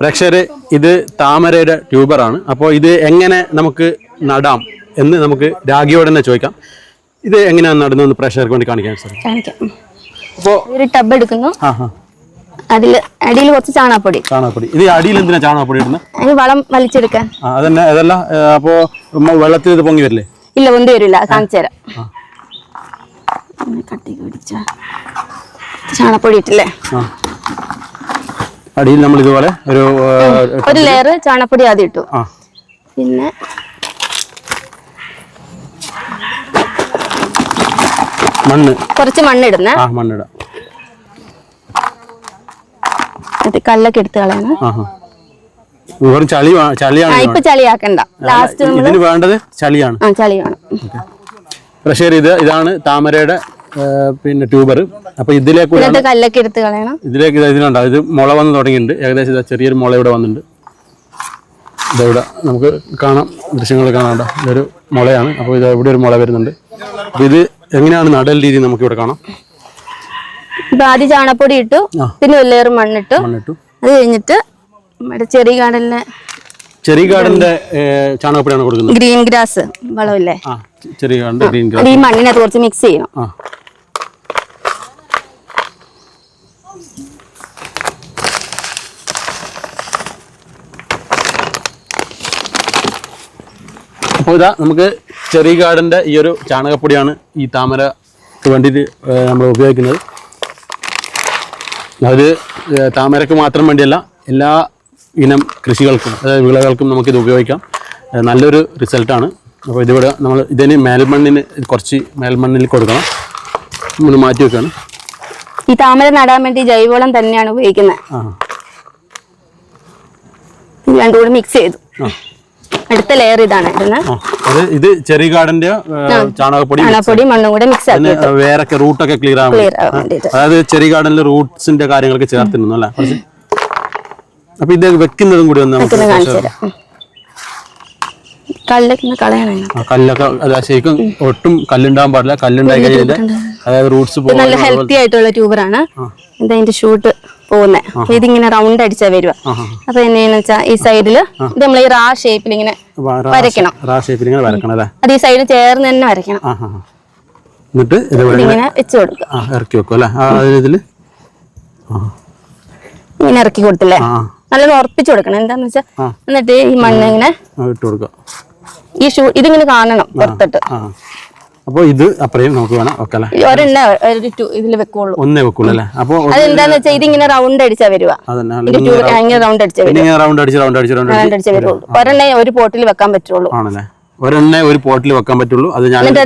പ്രേക്ഷകര് ഇത് താമരയുടെ ട്യൂബറാണ്. അപ്പോൾ ഇത് എങ്ങനെ നമുക്ക് നടാം എന്ന് നമുക്ക് രാഗിയോട് തന്നെ ചോദിക്കാം. ഇത് എങ്ങനെയാണ് നടുന്നതെന്ന് പ്രേക്ഷകർക്ക് വേണ്ടി കാണിക്കാൻ സാർ കാണിക്കാം. അപ്പോൾ ഒരു ടബ് എടുക്കുന്നു. ആ ഹാ അതിൽ അടിയിൽ കുറച്ച് ചാണകപ്പൊടി. ചാണകപ്പൊടി. ഇത് അടിയിൽ എന്തിനാ ചാണകപ്പൊടി ഇടുന്നത് അതിന് വളം വലിച്ചെടുക്കാൻ. ആ അതന്നെ അതല്ല അപ്പോൾ വെള്ളത്തിൽ ഇത് പൊങ്ങി വരില്ലേ? ഇല്ല ഒന്നും വരില്ല. കാണിച്ചു തരാം. കട്ടി പിടിച്ച ചാണകപ്പൊടി ഇട്ടില്ലേ? ആ. അടിയിൽ നമ്മൾ ഇതുപോലെ ഒരു ഒരു ലെയർ ചാണപ്പൊടി ആദ്യം ഇട്ടു. പിന്നെ മണ്ണ്. കുറച്ച് മണ്ണിടുന്ന ആ മണ്ണിടാം അത് കല്ലൊക്കെ എടുത്ത് കളയണം. വെറും ചളി ചളിയാണ് ഇപ്പൊ ചളിയാക്കണ്ട ലാസ്റ്റ് നമ്മൾ ഇതിന് വേണ്ടത് ചളിയാണ്. ആ ചളിയാണ് പക്ഷേ ഇത് ഇതാണ് താമരയുടെ പിന്നെ ട്യൂബർ. അപ്പൊ ഇതിലേക്ക് കല്ലൊക്കെ എടുത്ത് കളയണം. ഇതിലേക്ക് ഇത് ഇതിനുണ്ടാവും ഇത് മുള വന്ന് തുടങ്ങിയിട്ടുണ്ട്. ഏകദേശം ഇതാ ചെറിയൊരു മുള ഇവിടെ വന്നിട്ടുണ്ട്. ഇതെവിടെ നമുക്ക് കാണാം ദൃശ്യങ്ങൾ കാണാണ്ട ഇതൊരു മുളയാണ്. അപ്പോൾ ഇത് ഇവിടെ ഒരു മുള വരുന്നുണ്ട്. ഇത് എങ്ങനെയാണ് നടൽ രീതി നമുക്ക് ഇവിടെ കാണാം? ഇപ്പൊ ആദ്യം ചാണകപ്പൊടി ഇട്ടു പിന്നെ ഒരു ലെയർ മണ്ണിട്ടു. മണ്ണിട്ടു. അത് കഴിഞ്ഞിട്ട് ചെറിയ കാടലിനെ ചെറിയ ഗാർഡന്റെ ചാണകപ്പൊടിയാണ് കൊടുക്കുന്നത്. ഗ്രീൻ ഗ്രാസ് വളമില്ലേ? ചെറിയ കാടിന്റെ ഗ്രീൻ ഗ്രാസ് ഈ മണ്ണിനകത്ത് കുറച്ച് മിക്സ് ചെയ്യണം. അപ്പോൾ ഇതാ നമുക്ക് ചെറിയ ഗാർഡന്റെ ഈ ഒരു ചാണകപ്പൊടിയാണ് ഈ താമര വേണ്ടിയിട്ട് നമ്മൾ ഉപയോഗിക്കുന്നത്. അത് താമരക്ക് മാത്രം വേണ്ടിയല്ല എല്ലാ ഇനം കൃഷികൾക്കും അതായത് വിളകൾക്കും നമുക്കിത് ഉപയോഗിക്കാം. നല്ലൊരു റിസൾട്ടാണ് അപ്പോൾ ഇതിവിടെ നമ്മൾ ഇതിന് മേൽമണ്ണിന് കുറച്ച് മേൽമണ്ണിൽ കൊടുക്കണം. നമ്മൾ മാറ്റി വെക്കുകയാണ് ഈ താമര നടാൻ വേണ്ടി ജൈവവളം തന്നെയാണ് ഉപയോഗിക്കുന്നത്. രണ്ടുകൂടെ മിക്സ് ചെയ്തു. അടുത്ത ലെയർ ഇതാണ് ഇത് ചെറിയ ഗാർഡന്റെ ചാണകപ്പൊടി ചാണകപ്പൊടി മണ്ണും കൂടെ മിക്സ് ആക്കി വേറൊക്കെ റൂട്ടൊക്കെ ക്ലിയർ ക്ലിയർ അതായത് ചെറിയ ഗാർഡനിലെ റൂട്ട്സിന്റെ കാര്യങ്ങളൊക്കെ ചേർത്തിരുന്നു അല്ലേ? അപ്പൊ ഇത് വെക്കുന്നതും കൂടി ഒന്ന്. കല്ലൊക്കെ അതാ ശരിക്കും ഒട്ടും കല്ലുണ്ടാകാൻ പാടില്ല. കല്ലുണ്ടായി കഴിഞ്ഞാൽ അതായത് റൂട്ട്സ് നല്ല ഹെൽത്തി ആയിട്ടുള്ള ട്യൂബറാണ് അതിന്റെ ഷൂട്ട് പോകുന്നത് ഇതിങ്ങനെ റൗണ്ട് അടിച്ചാ വരുക. അപ്പൊ എന്നെയാന്ന് വെച്ചാൽ ഈ സൈഡിൽ ഇത് നമ്മൾ ഈ റാ ഷേപ്പിൽ ഇങ്ങനെ വരയ്ക്കണം. അത് ഈ സൈഡ് ചേർന്ന് തന്നെ വരയ്ക്കണം. എന്നിട്ട് ഇങ്ങനെ വെച്ച് കൊടുക്കുക. ഇറക്കി വെക്കും അല്ലേ? ഇങ്ങനെ ഇറക്കി കൊടുത്തില്ലേ? നല്ലത് ഉറപ്പിച്ചു കൊടുക്കണം. എന്താന്ന് വെച്ചാൽ ആ. എന്നിട്ട് ഈ മണ്ണ് ഇങ്ങനെ ഈ ഷൂ ഇതിങ്ങനെ കാണണം പുറത്തിട്ട്. അപ്പോൾ ഇത് അപ്പറയും നമുക്ക് വേണം വെക്കാം അല്ലേ? ഒരെണ്ണ ഇതിൽ വെക്കുള്ളൂ. ഒന്നേ വെക്കുള്ളൂ അല്ലേ? അപ്പോൾ അതെന്താന്ന് വെച്ചാൽ ഇതിങ്ങനെ റൗണ്ട് അടിച്ചാ വരുക. ഇങ്ങനെ റൗണ്ട് അടിച്ച് റൗണ്ട് അടിച്ച് റൗണ്ട് അടിച്ച് റൗണ്ട് അടിച്ച് അടിച്ചാ വരുള്ളൂ ഒരെണ്ണ ഒരു പോട്ടിൽ വെക്കാൻ പറ്റുള്ളൂ. ആണല്ലേ? ഒരെണ്ണേ ഒരു പോട്ടിൽ വെക്കാൻ പറ്റുള്ളൂ. അത് ഞാൻ എന്റെ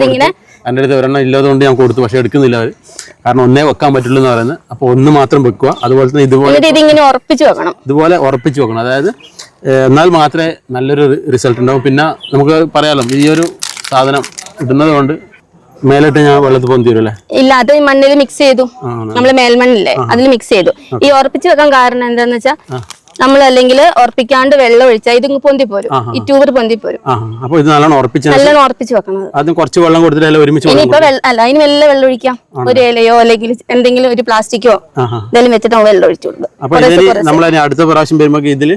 എന്റെ അടുത്ത് ഒരെണ്ണം ഇല്ലാതുകൊണ്ട് ഞാൻ കൊടുത്തു പക്ഷെ എടുക്കുന്നില്ല അവർ കാരണം ഒന്നേ വെക്കാൻ പറ്റുള്ളൂ എന്ന് പറയുന്നത്. അപ്പോൾ ഒന്ന് മാത്രം വെക്കുക. അതുപോലെ തന്നെ ഇതുപോലെ ഇതുപോലെ ഇതിങ്ങനെ ഉറപ്പിച്ചു വെക്കണം. ഇതുപോലെ ഉറപ്പിച്ച് വെക്കണം. അതായത് എന്നാൽ മാത്രമേ നല്ലൊരു റിസൾട്ട് ഉണ്ടാവും. പിന്നെ നമുക്ക് പറയാമല്ലോ ഈ ഒരു സാധനം ഇടുന്നത് കൊണ്ട് മേലിട്ട് ഞാൻ വെള്ളത്തിൽ പൊന്തി വരും ഇല്ല അത് മണ്ണിൽ മിക്സ് ചെയ്തു. നമ്മൾ മേൽമണ്ണില്ലേ അതിൽ മിക്സ് ചെയ്തു. ഈ ഉറപ്പിച്ച് വെക്കാൻ കാരണം എന്താന്ന് വെച്ചാൽ നമ്മൾ അല്ലെങ്കിൽ ഉറപ്പിക്കാണ്ട് വെള്ളം ഒഴിച്ചാൽ ഇത് പൊന്തി പോരും. ഈ ട്യൂബർ പൊന്തി പോരും. ഇത് നല്ലോണം ഉറപ്പിച്ച് നല്ലോണം ഉറപ്പിച്ച് വെക്കണം അത്. ആദ്യം കുറച്ച് വെള്ളം കൊടുത്തിട്ട് അതിൽ ഒരുമിച്ച് ഇനിയിപ്പോ വെള്ള- അല്ല അതിന് വെള്ളം വെള്ളം ഒഴിക്കാം. ഒരു ഇലയോ അല്ലെങ്കിൽ എന്തെങ്കിലും ഒരു പ്ലാസ്റ്റിക്കോ എന്തെങ്കിലും വെച്ചിട്ട് വെള്ളം ഒഴിച്ചു കൊടുക്കും. അടുത്ത പ്രാവശ്യം വരുമ്പോ ഇതിൽ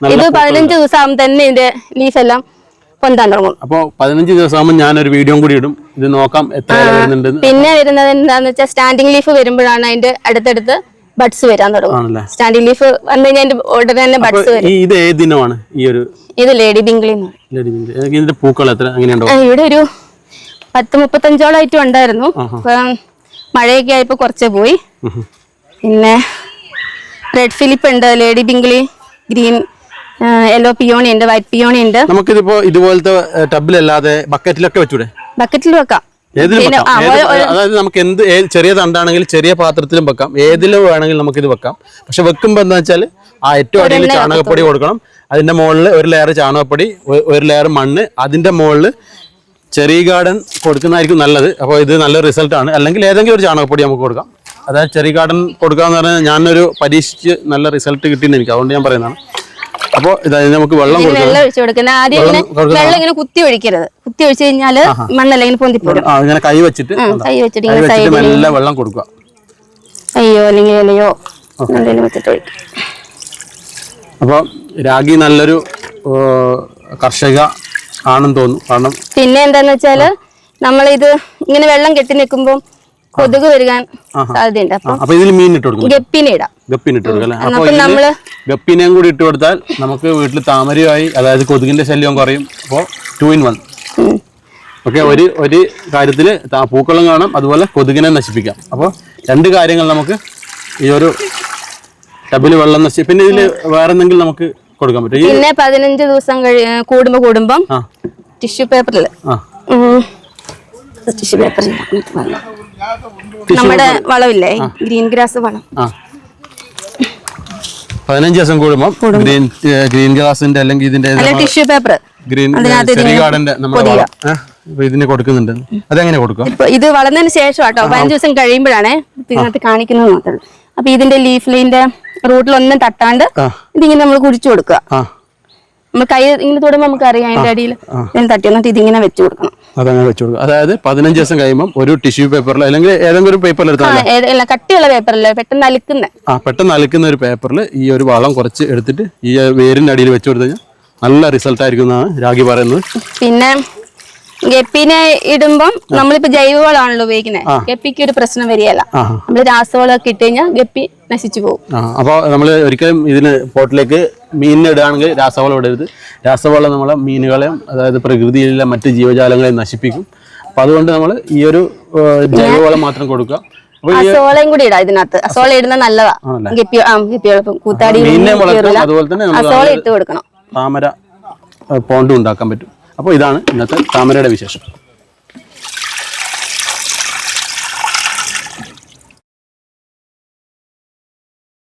ഇത് പതിനഞ്ച് ദിവസം തന്നെ ഇതിന്റെ ലീഫ് എല്ലാം പൊന്താൻ തുടങ്ങും അപ്പോൾ പതിനഞ്ച് ദിവസമാകുമ്പോൾ ഞാനൊരു വീഡിയോ കൂടി ഇടും. ഇത് നോക്കാം എത്ര പിന്നെ വരുന്നത് എന്താന്ന് വെച്ചാൽ സ്റ്റാൻഡിങ് ലീഫ് വരുമ്പോഴാണ് അതിന്റെ അടുത്തടുത്ത് ബഡ്സ് വരാൻ തുടങ്ങും സ്റ്റാൻഡിങ് ലീഫ് വന്നു കഴിഞ്ഞാൽ ഉടനെ തന്നെ ബഡ്സ് വരും. ഇത് ഏത് ദിനമാണ് ഈ ഒരു ഇത് ലേഡി ബിംഗ്ലി ലേഡി ബിങ്ക്? ഇതിന്റെ പൂക്കൾ എത്ര എങ്ങനെയുണ്ടോ ആ, ഇവിടെ ഒരു പത്ത് മുപ്പത്തഞ്ചോളം ഐറ്റം ഉണ്ടായിരുന്നു മഴയൊക്കെ ആയപ്പോ കുറച്ചേ പോയി. പിന്നെ റെഡ് ഫിലിപ്പ് ഉണ്ട് lady Bingley green yellow peony ഉണ്ട് വൈറ്റ് പിയോണി ഉണ്ട്. നമുക്കിതിപ്പോ ഇതുപോലത്തെ ടബിലല്ലാതെ ബക്കറ്റിലൊക്കെ വെച്ചൂടെ? ബക്കറ്റിൽ വെക്കാം. അതായത് നമുക്ക് എന്ത് ചെറിയ തണ്ടാണെങ്കിൽ ചെറിയ പാത്രത്തിലും വെക്കാം. ഏതിലും വേണമെങ്കിൽ ഇത് വെക്കാം. പക്ഷെ വെക്കുമ്പോ എന്താ വെച്ചാൽ ആ ഏറ്റവും അടിയിൽ ചാണകപ്പൊടി കൊടുക്കണം. അതിന്റെ മുകളിൽ ഒരു ലെയർ ചാണകപ്പൊടി ഒരു ലെയർ മണ്ണ്. അതിന്റെ മുകളിൽ ചെറിയ ഗാർഡൻ കൊടുക്കുന്നതായിരിക്കും നല്ലത്. അപ്പോൾ ഇത് നല്ല റിസൾട്ടാണ് അല്ലെങ്കിൽ ഏതെങ്കിലും ഒരു ചാണകപ്പൊടി നമുക്ക് കൊടുക്കാം. അതായത് ചെറിയ ഗാർഡൻ കൊടുക്കാന്ന് പറഞ്ഞാൽ ഞാനൊരു പരീക്ഷിച്ച് നല്ല റിസൾട്ട് കിട്ടിയെന്ന് എനിക്ക്. അതുകൊണ്ട് ഞാൻ പറയുന്നതാണ്. ഇതായത് നമുക്ക് വെള്ളം വെള്ളം ഒഴിച്ചു കൊടുക്കുന്നത്. ആദ്യം ഇങ്ങനെ വെള്ളം ഇങ്ങനെ കുത്തി ഒഴിക്കരുത്. കുത്തി ഒഴിച്ചു കഴിഞ്ഞാൽ മണ്ണെല്ലാം ഇങ്ങനെ ഇങ്ങനെ കൈ വെച്ചിട്ട് കൈ വെച്ചിട്ട് ഇങ്ങനെ സൈഡിൽ വെള്ളം കൊടുക്കുക. അയ്യോ അല്ലെങ്കിൽ ഇലയോ എന്തെങ്കിലും വെച്ചിട്ട് ഒഴിക്കും. അപ്പോൾ രാഗി നല്ലൊരു കർഷക ആണെന്ന് തോന്നുന്നു. കാരണം പിന്നെ എന്താന്ന് വെച്ചാൽ നമ്മളിത് ഇങ്ങനെ വെള്ളം കെട്ടി നിൽക്കുമ്പോൾ കൊതുക് വരികാൻ സാധ്യതയുണ്ട്. അപ്പം ഇതിൽ മീൻ ഇട്ട് കൊടുക്കും ഗപ്പിനെ ഇടാം. ഗപ്പിന് ഇട്ട് കൊടുക്കും അപ്പൊ നമ്മൾ ഗപ്പിനെയും കൂടി ഇട്ട് കൊടുത്താൽ നമുക്ക് വീട്ടിൽ താമരയായി അതായത് കൊതുകിന്റെ ശല്യവും കുറയും. അപ്പോ ടു ഇൻ വൺ. ഓക്കെ ഒരു ഒരു കാര്യത്തിൽ പൂക്കളും കാണാം അതുപോലെ കൊതുകിനെ നശിപ്പിക്കാം. അപ്പോൾ രണ്ട് കാര്യങ്ങൾ നമുക്ക് ഈ ഒരു ടബിൽ വെള്ളം നശി പിന്നെ ഇതിൽ വേറെ എന്തെങ്കിലും നമുക്ക് കൊടുക്കാൻ പറ്റും? പിന്നെ പതിനഞ്ച് ദിവസം കഴി കൂടുമ്പോ ടിഷ്യൂ പേപ്പറിൽ ടിഷ്യൂ പേപ്പറിൽ നമ്മുടെ വളമില്ലേ? ഗ്രീൻ ഗ്രാസ് വളം. പതിനഞ്ച് ദിവസം കൂടുമ്പോൾ ഗ്രീൻ ഗ്രീൻ ഗ്ലാസിന്റെ അല്ലെങ്കിൽ ഇതിന്റെ ടിഷ്യൂ പേപ്പർ ഗ്രീൻ ചെറിയ ഗാർഡന്റെ നമ്മുടെ വളം. ഏഹ് അപ്പൊ ഇതിന് കൊടുക്കുന്നുണ്ട്. അതെങ്ങനെ കൊടുക്കുക? ഇത് വളർന്നതിന് ശേഷം കേട്ടോ പതിനഞ്ച് ദിവസം കഴിയുമ്പോഴാണ് ഇതിനകത്ത് കാണിക്കുന്നത് മാത്രമേ അപ്പൊ ഇതിന്റെ ലീഫ്ലിന്റെ റൂട്ടിലൊന്നും തട്ടാണ്ട് ഇതിങ്ങനെ നമ്മൾ കുഴിച്ചു കൊടുക്കുക. നമ്മൾ കൈ ഇങ്ങനെ തൊടുമ്പോൾ നമുക്ക് അറിയാം അതിന്റെ അടിയിൽ ഇതിന് തട്ടി എന്നിട്ട് ഇതിങ്ങനെ വെച്ച് കൊടുക്കണം. അതങ്ങനെ വെച്ച് അതായത് പതിനഞ്ച് ദിവസം കഴിയുമ്പോൾ ഒരു ടിഷ്യൂ പേപ്പറിൽ അല്ലെങ്കിൽ ഏതെങ്കിലും ഒരു പേപ്പറിൽ ആ, എടുത്താൽ കട്ടിയുള്ള പേപ്പറല്ലേ പെട്ടെന്ന് അലിക്കുന്ന. ആ പെട്ടെന്ന് അലക്കുന്ന ഒരു പേപ്പറിൽ ഈ ഒരു വളം കുറച്ച് എടുത്തിട്ട് ഈ വേരിന്റെ അടിയിൽ വെച്ചു കൊടുത്തു കഴിഞ്ഞാൽ നല്ല റിസൾട്ട് ആയിരിക്കും എന്നാണ് രാഗി പറയുന്നത്. പിന്നെ ഗപ്പിനെ ഇടുമ്പം നമ്മളിപ്പോ ജൈവവളമാണല്ലോ ഉപയോഗിക്കുന്നത് ഗപ്പിക്ക് ഒരു പ്രശ്നം വരികയല്ല. നമ്മൾ നമ്മൾ രാസവളമൊക്കെ ഇട്ട് കഴിഞ്ഞാൽ ഗപ്പി നശിച്ചു പോകും. നമ്മൾ ഒരിക്കലും ഇതിന് പോട്ടിലേക്ക് മീനിനെ ഇടുകയാണെങ്കിൽ രാസവളം ഇടരുത്. രാസവളം നമ്മൾ മീനുകളെയും അതായത് പ്രകൃതിയിലെ മറ്റ് ജീവജാലങ്ങളെയും നശിപ്പിക്കും. അപ്പം അതുകൊണ്ട് നമ്മൾ ഈ ഒരു ജൈവവളം മാത്രം കൊടുക്കുക. അസോളയും കൂടി ഇടാം ഇതിനകത്ത്. അസോള നല്ലതാ. കൂത്താടി അതുപോലെ തന്നെ അസോള ഇട്ട് കൊടുക്കണം. താമര പോണ്ടും ഉണ്ടാക്കാൻ പറ്റും. അപ്പോൾ ഇതാണ് ഇന്നത്തെ താമരയുടെ വിശേഷം.